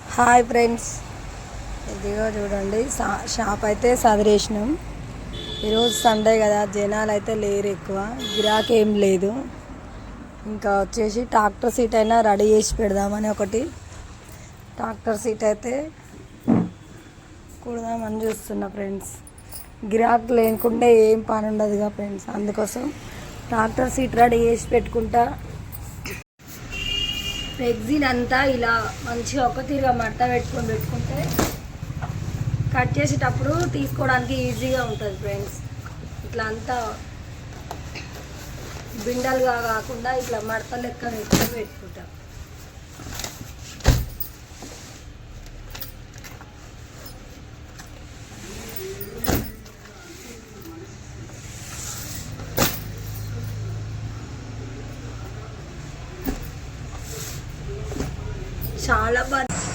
Hi friends. ఇదిగో చూడండి Shah- shop అయితే సదిరేసినాం. ఈరోజు సండే కదా జనాలు అయితే లేరు ఎక్కువ. గిరాకీ ఏం లేదు. ఇంకా వచ్చేసి ట్రాక్టర్ సీట్ అయినా రెడీ చేసి పెడదామని ఒకటి. ట్రాక్టర్ సీట్ అయితే కుడదామని చూస్తున్నా ఫ్రెండ్స్. గిరాకీ లేకుండా ఏం పని ఉండదుగా ఫ్రెండ్స్. అందుకోసం ట్రాక్టర్ సీట్ రెడీ చేసి పెట్టుకుంటా రెగ్జిన్ అంతా ఇలా మంచిగా ఒకతీరుగా మడత పెట్టుకొని పెట్టుకుంటే కట్ చేసేటప్పుడు తీసుకోవడానికి ఈజీగా ఉంటుంది ఫ్రెండ్స్ ఇట్లా అంతా బిండలుగా కాకుండా ఇట్లా మడత లెక్క పెట్టుకొని పెట్టుకుంటాం. చాలా బాగా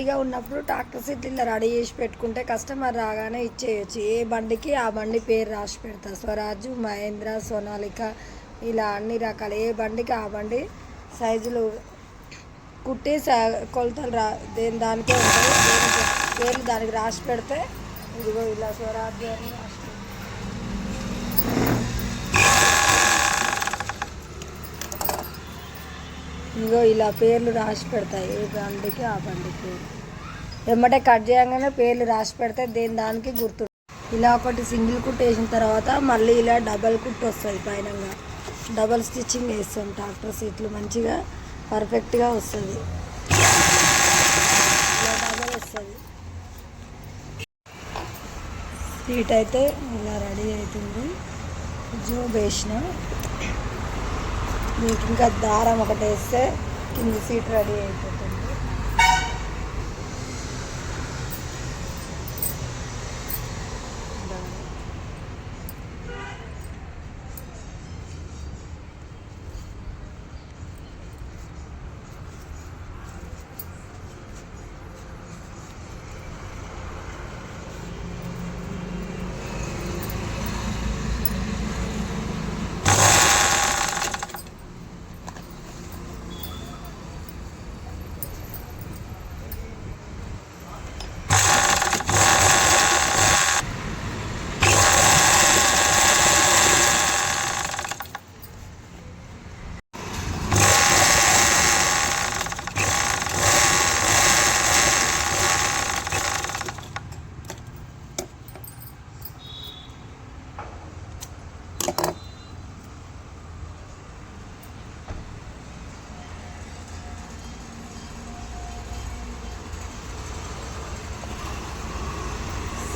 ఖాళీగా ఉన్నప్పుడు ట్రాక్టర్ సీట్ ఇలా రెడీ చేసి పెట్టుకుంటే కస్టమర్ రాగానే ఇచ్చేయచ్చు. ఏ బండికి ఆ బండి పేరు రాసి పెడతా. స్వరాజు మహేంద్ర సోనాలిక ఇలా అన్ని రకాల. ఏ బండికి ఆ బండి సైజులు కుట్టి కొలతలు రా దేని దానికే ఉంటాయి పేర్లు దానికి రాసి పెడితే ఇదిగో ఇలా స్వరాజ్యం ఇగో ఇలా పేర్లు రాసి పెడతాయి. ఏ బండికి ఆ బండికి. వెంబటే ఎమ్మటే కట్ చేయగానే పేర్లు రాసి పెడితే దేని దానికి గుర్తు ఇలా ఒకటి సింగిల్ కుట్ వేసిన తర్వాత మళ్ళీ ఇలా డబల్ కుట్ వస్తుంది పైనంగా. డబల్ స్టిచ్చింగ్ వేస్తాం ట్రాక్టర్ సీట్లు మంచిగా పర్ఫెక్ట్గా వస్తుంది. ఇలా డబల్ వస్తుంది. సీట్ అయితే ఇలా రెడీ అవుతుంది. జూబ్ వేసిన. మీకు ఇంకా దారం ఒకటి వేస్తే కింద సీట్ రెడీ అయిపోతుంది.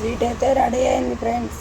స్వీట్ అయితే రెడీ అయింది ఫ్రెండ్స్